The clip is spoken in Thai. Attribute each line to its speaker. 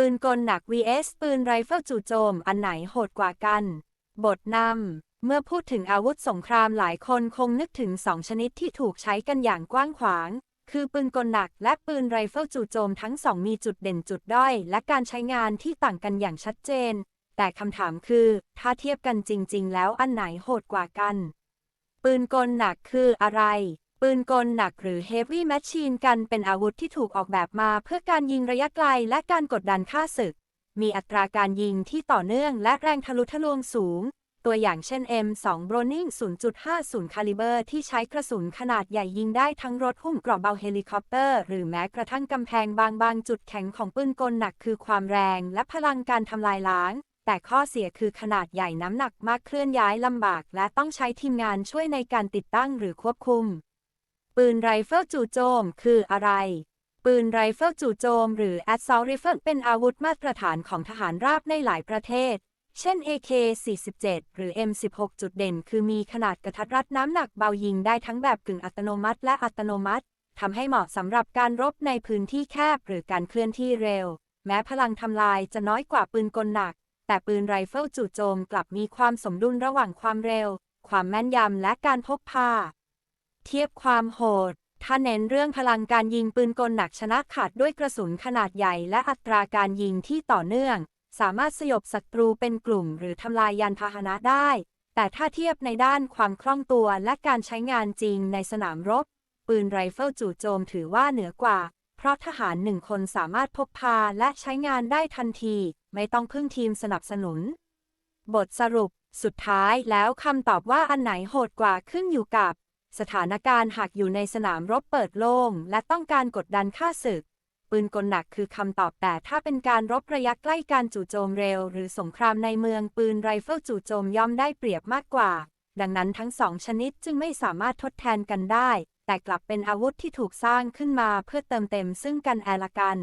Speaker 1: ปืนกลหนัก vs ปืนไรเฟิลจู่โจม อันไหนโหดกว่ากัน บทนำ เมื่อพูดถึงอาวุธสงครามหลายคนคงนึกถึงสองชนิดที่ถูกใช้กันอย่างกว้างขวาง คือปืนกลหนักและปืนไรเฟิลจู่โจมทั้งสองมีจุดเด่นจุดด้อย และการใช้งานที่ต่างกันอย่างชัดเจน แต่คำถามคือ ถ้าเทียบกันจริง ๆ แล้วอันไหนโหดกว่ากัน ปืนกลหนักคืออะไร ปืนกลหนักหรือ Heavy Machine กันเป็นอาวุธที่ถูกออกแบบมาเพื่อการยิงระยะไกลและการกดดันค่าศึก มีอัตราการยิงที่ต่อเนื่องและแรงทะลุทะลวงสูง ตัวอย่างเช่น M2 Browning 0.50คาลิเบอร์ที่ใช้กระสุนขนาดใหญ่ยิงได้ทั้งรถหุ้มกราะเบาเฮลิคอปเตอร์ หรือแม้กระทั่งกำแพงบางบางจุดแข็งของปืนกลหนักคือความแรงและพลังการทำลายล้างแต่ข้อเสียคือขนาดใหญ่น้ำหนักมากเคลื่อนย้ายลำบาก และต้องใช้ทีมงานช่วยในการติดตั้งหรือควบคุม ปืนไรเฟิลจู่โจม คืออะไร ปืนไรเฟิลจู่โจม หรือ Assault Rifle เป็นอาวุธมาตรฐานของทหารราบในหลายประเทศ เช่น AK-47 หรือ M16 จุดเด่น คือมีขนาดกระทัดรัดน้ำหนักเบายิงได้ทั้งแบบกึ่งอัตโนมัติและอัตโนมัติทำให้เหมาะสำหรับการรบในพื้นที่แคบหรือการเคลื่อนที่เร็ว แม้พลังทำลายจะน้อยกว่าปืนกลหนัก แต่ปืนไรเฟิลจู่โจมกลับมีความสมดุลระหว่างความเร็ว ความแม่นยำและการพกพา เทียบความโหด ถ้าเน้นเรื่องพลังการยิงปืนกลหนักชนะขาดด้วยกระสุนขนาดใหญ่และอัตราการยิงที่ต่อเนื่อง สามารถสยบศัตรูเป็นกลุ่มหรือทำลายยานพาหนะได้ แต่ถ้าเทียบในด้านความคล่องตัวและการใช้งานจริงในสนามรบ ปืนไรเฟิลจู่โจมถือว่าเหนือกว่า เพราะทหารหนึ่งคนสามารถพกพาและใช้งานได้ทันที ไม่ต้องพึ่งทีมสนับสนุน บทสรุป สุดท้ายแล้วคำตอบว่าอันไหนโหดกว่าขึ้นอยู่กับ สถานการณ์หากอยู่ในสนามรบเปิดโล่งและต้องการกดดันค่าศึก ปืนกลหนักคือคำตอบแต่ถ้าเป็นการรบระยะใกล้การจู่โจมเร็ว หรือสงครามในเมืองปืนไรเฟิลจู่โจมย่อมได้เปรียบมากกว่า ดังนั้นทั้งสองชนิดจึงไม่สามารถทดแทนกันได้ แต่กลับเป็นอาวุธที่ถูกสร้างขึ้นมาเพื่อเติมเต็มซึ่งกันและกัน